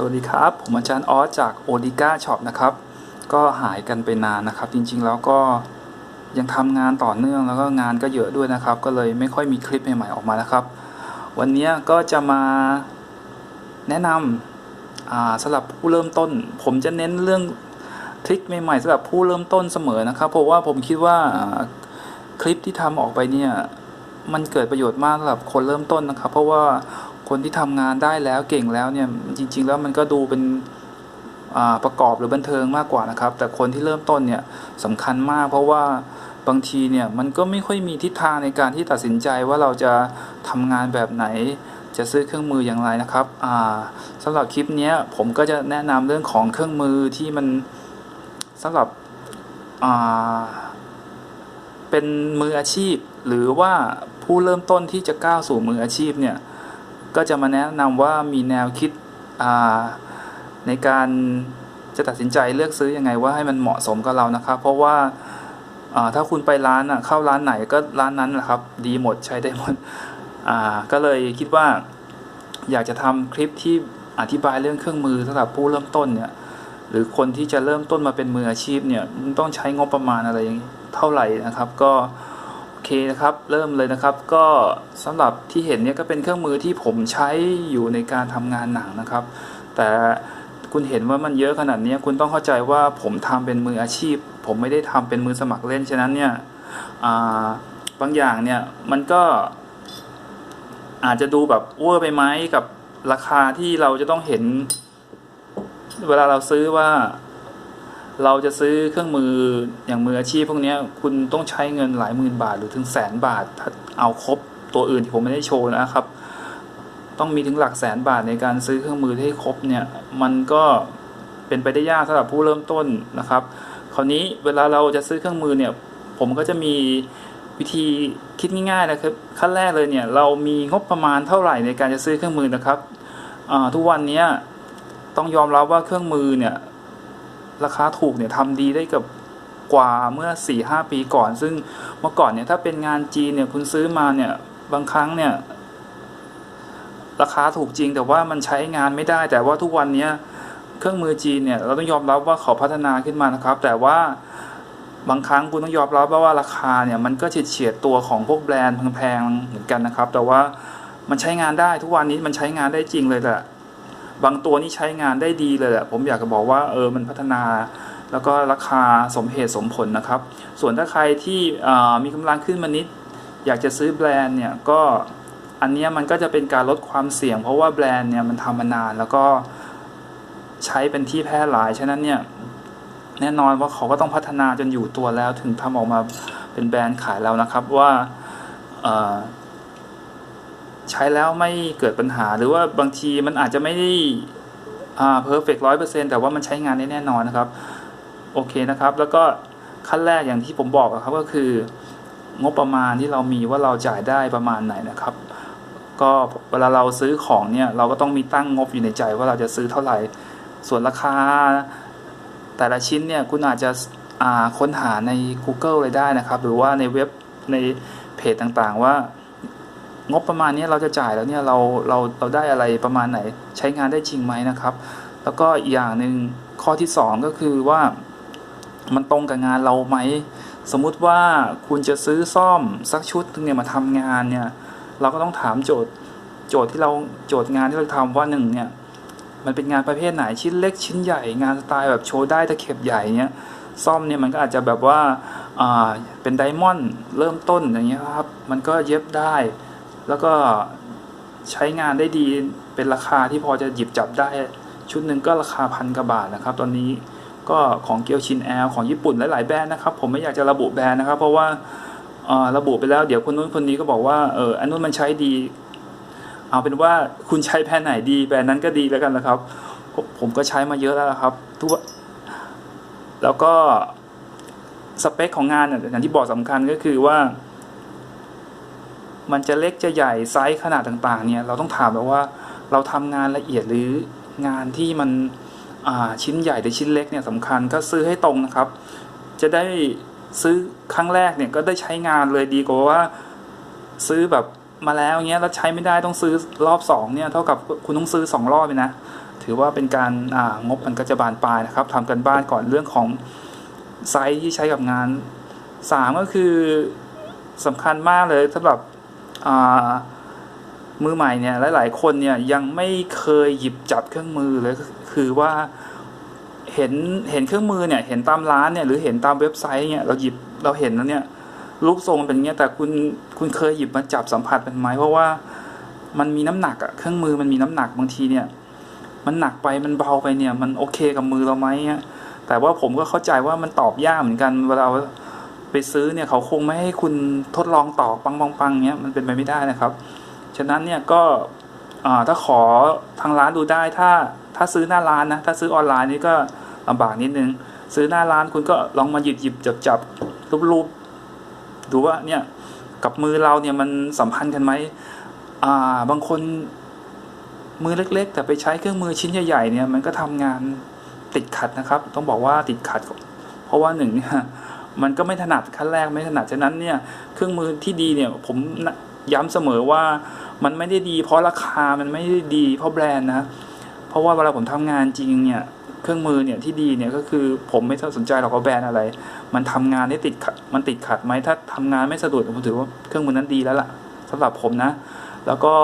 สวัสดีครับ ผมอาจารย์ออสจากโอดิก้าช็อปนะครับ ก็หายกันไปนานนะครับ จริงๆ แล้วก็ยังทำงานต่อเนื่องแล้วก็งานก็เยอะด้วยนะครับ ก็เลยไม่ค่อยมีคลิปใหม่ๆ ออกมานะครับ วันนี้ก็จะมาแนะนำอ่าสำหรับผู้เริ่มต้น ผมจะเน้นเรื่องทริคใหม่ๆสำหรับผู้เริ่มต้นเสมอนะครับ เพราะว่าผมคิดว่าอ่าคลิปที่ทำออกไปเนี่ยมันเกิดประโยชน์มากสำหรับคนเริ่มต้นนะครับ เพราะว่า คนที่ทำงานได้แล้วเก่งแล้วเนี่ยจริง ๆ แล้วมันก็ดูเป็นประกอบหรือบันเทิงมากกว่านะครับ แต่คนที่เริ่มต้นเนี่ยสำคัญมาก เพราะว่าบางทีเนี่ยมันก็ไม่ค่อยมีทิศทางในการที่ตัดสินใจว่าเราจะทำงานแบบไหน จะซื้อเครื่องมืออย่างไรนะครับอ่าสำหรับคลิปนี้ผมก็จะแนะนำเรื่องของเครื่องมือที่มันสำหรับเป็นมืออาชีพ หรือว่าผู้เริ่มต้นที่จะก้าวสู่มืออาชีพเนี่ย ก็จะมาแนะนำว่ามีแนวคิดในการจะตัดสินใจเลือกซื้อยังไงว่าให้มันเหมาะสมกับเรานะครับ เพราะว่าถ้าคุณไปร้านอะเข้าร้านไหนก็ร้านนั้นแหละครับ ดีหมดใช้ได้หมดก็เลยคิดว่าอยากจะทำคลิปที่อธิบายเรื่องเครื่องมือสำหรับผู้เริ่มต้นเนี่ยหรือคนที่จะเริ่มต้นมาเป็นมืออาชีพเนี่ยต้องใช้งบประมาณอะไรอย่างเท่าไหร่นะครับ ก็ เคนะครับเริ่มเลยนะครับ ก็สำหรับที่เห็นเนี่ยก็เป็นเครื่องมือที่ผมใช้อยู่ในการทำงานหนังนะครับ แต่คุณเห็นว่ามันเยอะขนาดนี้คุณต้องเข้าใจว่าผมทำเป็นมืออาชีพ ผมไม่ได้ทำเป็นมือสมัครเล่นฉะนั้นเนี่ยบางอย่างเนี่ยมันก็อาจจะดูแบบเวอร์ไปไหมกับราคาที่เราจะต้องเห็น เวลาเราซื้อว่า เราจะซื้อเครื่องมืออย่างมืออาชีพพวกนี้คุณต้องใช้เงินหลายหมื่นบาทหรือถึงแสนบาทถ้าเอาครบตัวอื่นที่ผมไม่ได้โชว์นะครับ ต้องมีถึงหลักแสนบาทในการซื้อเครื่องมือให้ครบเนี่ย มันก็เป็นไปได้ยากสำหรับผู้เริ่มต้นนะครับ คราวนี้เวลาเราจะซื้อเครื่องมือเนี่ย ผมก็จะมีวิธีคิดง่ายๆนะครับขั้นแรกเลยเนี่ยเรามีงบประมาณเท่าไหร่ในการจะซื้อเครื่องมือนะครับทุกวันนี้ต้องยอมรับว่าเครื่องมือเนี่ย ราคาถูกเนี่ยทำดีได้กับกว่าเมื่อ4ี่หปีก่อน ซึ่งเมื่อก่อนเนี่ยถ้าเป็นงานจีนเนี่ยคุณซื้อมาเนี่ยบางครั้งเนี่ยราคาถูกจริงแต่ว่ามันใช้งานไม่ได้ แต่ว่าทุกวันนี้เครื่องมือจีนเนี่ยเราต้องยอมรับว่าเขาพัฒนาขึ้นมานะครับ แต่ว่าบางครั้งคุณต้องยอมรับว่าราคาเนี่ยมันก็เฉียดเฉียดตัวของพวกแบรนด์แพงๆเหมือนกันนะครับ แต่ว่ามันใช้งานได้ทุกวันนี้มันใช้งานได้จริงเลยแหละ บางตัวนี่ใช้งานได้ดีเลยแหละผมอยากจะบอกว่าเออมันพัฒนา แล้วก็ราคาสมเหตุสมผลนะครับ ส่วนถ้าใครที่มีกำลังขึ้นมานิด อยากจะซื้อแบรนด์เนี่ยก็อันนี้มันก็จะเป็นการลดความเสี่ยง เพราะว่าแบรนด์เนี่ยมันทำมานานแล้วก็ใช้เป็นที่แพร่หลาย ฉะนั้นเนี่ยแน่นอนว่าเขาก็ต้องพัฒนาจนอยู่ตัวแล้วถึงทำออกมาเป็นแบรนด์ขายแล้วนะครับว่า ใช้แล้วไม่เกิดปัญหา หรือว่าบางทีมันอาจจะไม่ได้อ่าเพอร์เฟกร้อยเปอร์เซ็นต์แต่ว่ามันใช้งานได้แน่นอนนะครับ โอเคนะครับ แล้วก็ขั้นแรกอย่างที่ผมบอกอะครับก็คืองบประมาณที่เรามีว่าเราจ่ายได้ประมาณไหนนะครับ ก็เวลาเราซื้อของเนี่ยเราก็ต้องมีตั้งงบอยู่ในใจว่าเราจะซื้อเท่าไหร่ ส่วนราคา แต่ละชิ้นเนี่ยคุณอาจจะค้นหาใน Google เลยได้นะครับ หรือว่าในเว็บในเพจต่างๆว่า งบประมาณนี้เราจะจ่ายแล้วเนี่ยเราเราเราได้อะไรประมาณไหนใช้งานได้จริงไหมนะครับ แล้วก็อีกอย่างหนึ่งข้อที่สองก็คือว่ามันตรงกับงานเราไหม สมมุติว่าคุณจะซื้อซ่อมสักชุดนึงเนี่ยมาทำงานเนี่ย เราก็ต้องถามโจทย์โจทย์ที่เราโจทย์งานที่เราทำว่าหนึ่งเนี่ยมันเป็นงานประเภทไหนชิ้นเล็กชิ้นใหญ่งานสไตล์แบบโชว์ได้ตะเข็บใหญ่เนี่ยซ่อมเนี่ยมันก็อาจจะแบบว่าอ่าเป็นไดมอนด์เริ่มต้นอย่างเงี้ยครับ มันก็เย็บได้ แล้วก็ใช้งานได้ดีเป็นราคาที่พอจะหยิบจับได้ชุดหนึ่งก็ราคาพันกว่าบาทนะครับ ตอนนี้ก็ของเกียวชินแอลของญี่ปุ่นหลาย ๆ แบรนด์นะครับ ผมไม่อยากจะระบุแบรนด์นะครับ เพราะว่าระบุไปแล้วเดี๋ยวคนนู้นคนนี้ก็บอกว่าเอออันนู้นมันใช้ดี เอาเป็นว่าคุณใช้แบรนด์ไหนดีแบรนด์นั้นก็ดีแล้วกันนะครับ ผมก็ใช้มาเยอะแล้วครับทุกแล้วก็สเปคของงานเนี่ยอย่างที่บอกสำคัญก็คือว่า มันจะเล็กจะใหญ่ไซส์ขนาดต่างๆเนี่ยเราต้องถามแล้วว่าเราทำงานละเอียดหรืองานที่มันชิ้นใหญ่หรือชิ้นเล็กเนี่ยสำคัญก็ซื้อให้ตรงนะครับ จะได้ซื้อครั้งแรกเนี่ยก็ได้ใช้งานเลยดีกว่าว่าซื้อแบบมาแล้วเงี้ยแล้วใช้ไม่ได้ต้องซื้อรอบสองเนี่ยเท่ากับคุณต้องซื้อสองรอบเลยนะ ถือว่าเป็นการงบมันก็จะบานปลายนะครับทำกันบ้านก่อนเรื่องของไซส์ที่ใช้กับงานสามก็คือสำคัญมากเลยสำหรับ มือใหม่เนี่ยหลาย ๆ คนเนี่ยยังไม่เคยหยิบจับเครื่องมือเลยคือว่าเห็นเห็นเครื่องมือเนี่ย เห็นตามร้านเนี่ยหรือเห็นตามเว็บไซต์เนี่ยเราหยิบเราเห็นแล้วเนี่ยรูปทรงเป็นเงี้ยแต่คุณคุณเคยหยิบมาจับสัมผัสเป็นไหมเพราะว่ามันมีน้ำหนักอะเครื่องมือมันมีน้ำหนักบางทีเนี่ย มันหนักไปมันเบาไปเนี่ย มันโอเคกับมือเราไหมแต่ว่าผมก็เข้าใจว่ามันตอบยากเหมือนกันเวลา ไปซื้อเนี่ยเขาคงไม่ให้คุณทดลองตอกปังปังปังเนี้ยมันเป็นไปไม่ได้นะครับ ฉะนั้นเนี่ยก็ถ้าขอทางร้านดูได้ถ้าถ้าซื้อหน้าร้านนะถ้าซื้อออนไลน์นี่ก็ลำบากนิดนึง ซื้อหน้าร้านคุณก็ลองมาหยิบหยิบจับจับรูปรูปดูว่าเนี่ยกับมือเราเนี่ยมันสัมพันธ์กันไหมอ่าบางคนมือเล็ก ๆ แต่ไปใช้เครื่องมือชิ้นใหญ่ๆเนี่ยมันก็ทำงานติดขัดนะครับ ต้องบอกว่าติดขัด เพราะว่าหนึ่งเนี่ย มันก็ไม่ถนัดขั้นแรกไม่ถนัดฉะนั้นเนี่ยเครื่องมือที่ดีเนี่ยผมย้ำเสมอว่ามันไม่ได้ดี เพราะราคามันไม่ได้ดี เพราะแบรนด์นะเพราะว่าเวลาผมทำงานจริงเนี่ยเครื่องมือเนี่ยที่ดีเนี่ยก็คือผมไม่สนใจหรอกว่าแบรนด์อะไร มันทำงานได้ติดขัดมันติดขัดไหมถ้าทำงานไม่สะดวกผมถือว่าเครื่องมือนั้นดีแล้วล่ะสำหรับผมนะ แล้วก็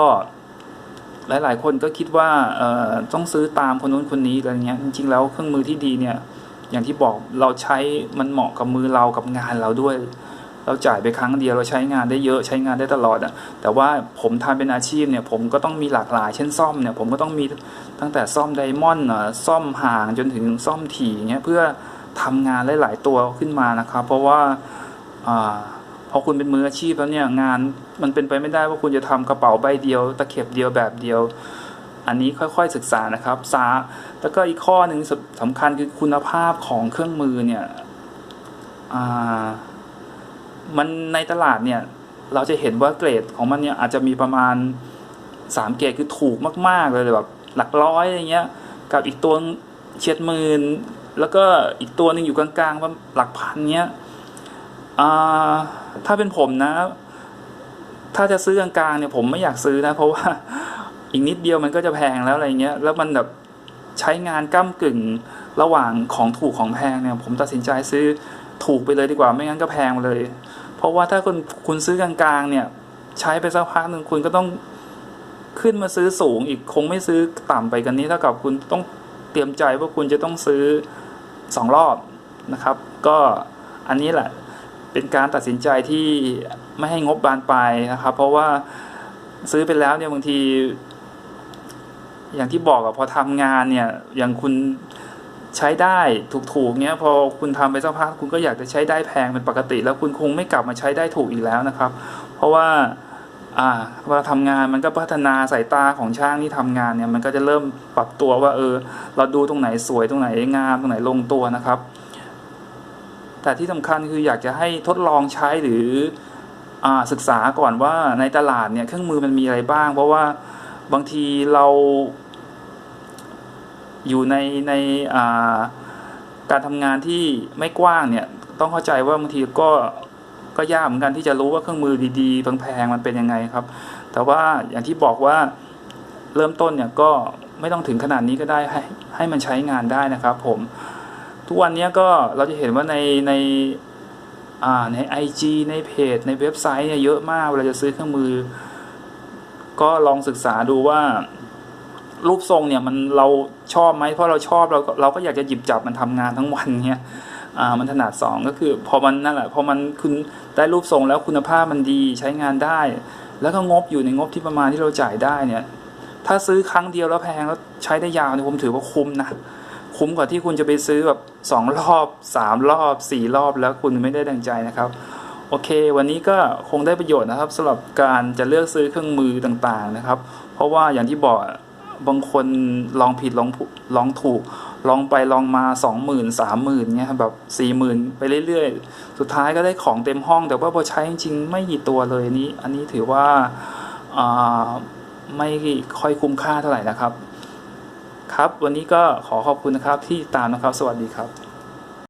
หลาย ๆ คนก็คิดว่าเออต้องซื้อตามคนนู้นคนนี้อะไรเงี้ยจริง ๆ แล้วเครื่องมือที่ดีเนี่ย อย่างที่บอกเราใช้มันเหมาะกับมือเรากับงานเราด้วย เราจ่ายไปครั้งเดียวเราใช้งานได้เยอะใช้งานได้ตลอดอะแต่ว่าผมทำเป็นอาชีพเนี่ยผมก็ต้องมีหลากหลาย เช่นซ่อมเนี่ยผมก็ต้องมีตั้งแต่ซ่อมไดมอนด์ซ่อมห่างจนถึงซ่อมถี่เงี้ยเพื่อทำงานหลาย ๆ ตัวขึ้นมานะครับ เพราะว่าอ่าพอคุณเป็นมืออาชีพแล้วเนี่ยงานมันเป็นไปไม่ได้ว่าคุณจะทำกระเป๋าใบเดียว ตะเข็บเดียวแบบเดียว อันนี้ค่อยๆศึกษานะครับซาแล้วก็อีกข้อหนึ่งสำคัญคือคุณภาพของเครื่องมือเนี่ยมันในตลาดเนี่ยเราจะเห็นว่าเกรดของมันเนี่ยอาจจะมีประมาณสามเกรดคือถูกมาก ๆ เลยแบบหลักร้อยอย่างเงี้ยกับอีกตัวเฉียดหมื่นแล้วก็อีกตัวหนึ่งอยู่กลางๆว่าหลักพันเงี้ยถ้าเป็นผมนะ ถ้าจะซื้อกลางๆเนี่ยผมไม่อยากซื้อนะ เพราะว่า อีกนิดเดียวมันก็จะแพงแล้วอะไรเงี้ย แล้วมันแบบใช้งานก้ากึ่งระหว่างของถูกของแพงเนี่ย ผมตัดสินใจซื้อถูกไปเลยดีกว่า ไม่งั้นก็แพงไปเลย เพราะว่าถ้าคุณคุณซื้อกลางๆ เนี่ย ใช้ไปสักพักหนึ่งคุณก็ต้องขึ้นมาซื้อสูงอีกคงไม่ซื้อต่ำไปกันนี้เท่ากับคุณต้องเตรียมใจว่าคุณจะต้องซื้อสองรอบนะครับ ก็อันนี้แหละเป็นการตัดสินใจที่ไม่ให้งบบานปลายนะครับ เพราะว่าซื้อไปแล้วเนี่ยบางที อย่างที่บอกอะพอทำงานเนี่ย อย่างคุณใช้ได้ถูกๆเนี้ยพอคุณทำไปสักพักคุณก็อยากจะใช้ได้แพงเป็นปกติ แล้วคุณคงไม่กลับมาใช้ได้ถูกอีกแล้วนะครับ เพราะว่าอ่าเวลาทำงานมันก็พัฒนาสายตาของช่างที่ทำงานเนี่ยมันก็จะเริ่มปรับตัวว่าเออ เราดูตรงไหนสวยตรงไหนงามตรงไหนลงตัวนะครับ แต่ที่สำคัญคืออยากจะให้ทดลองใช้หรืออ่าศึกษาก่อนว่าในตลาดเนี่ยเครื่องมือมันมีอะไรบ้าง เพราะว่า บางทีเราอยู่ในในาการทำงานที่ไม่กว้างเนี่ย ต้องเข้าใจว่าบางทีก็ก็ยากเหมือนกันที่จะรู้ว่าเครื่องมือดีๆแพงๆมันเป็นยังไงครับ แต่ว่าอย่างที่บอกว่าเริ่มต้นเนี่ยก็ไม่ต้องถึงขนาดนี้ก็ได้ให้ให้มันใช้งานได้นะครับผม ทุกวันนี้ก็เราจะเห็นว่าในในอ่าใน IG ในเพจในเว็บไซต์เนี่ยเยอะมากเวลาจะซื้อเครื่องมือ ก็ลองศึกษาดูว่า รูปทรงเนี่ยมันเราชอบไหมเพราะเราชอบเราก็เราก็อยากจะหยิบจับมันทำงานทั้งวันเนี่ยอ่ามันถนัดสองก็คือ พอมันนั่นแหละพอมันคุณได้รูปทรงแล้วคุณภาพมันดีใช้งานได้ แล้วก็งบอยู่ในงบที่ประมาณที่เราจ่ายได้เนี่ย ถ้าซื้อครั้งเดียวแล้วแพงแล้วใช้ได้ยาวเนี่ยผมถือว่าคุ้มนะคุ้มกว่าที่คุณจะไปซื้อแบบสองรอบสามรอบสี่รอบแล้วคุณไม่ได้ดังใจนะครับ อเค วันนี้ก็คงได้ประโยชน์นะครับสำหรับการจะเลือกซื้อเครื่องมือต่างๆนะครับ เพราะว่าอย่างที่บอกบางคนลองผิดลองลองถูก ลองไปลองมาสองหมื่นสามหมื่นเงี้ยแบบสี่หมื่นไปเรื่อยๆ สุดท้ายก็ได้ของเต็มห้อง แต่ว่าพอใช้จริงๆ ไม่กี่ตัวเลยนี้ อันนี้ถือว่าอ่าไม่ค่อยคุ้มค่าเท่าไหร่นะครับ ครับ วันนี้ก็ขอขอบคุณนะครับที่ตามนะครับ สวัสดีครับ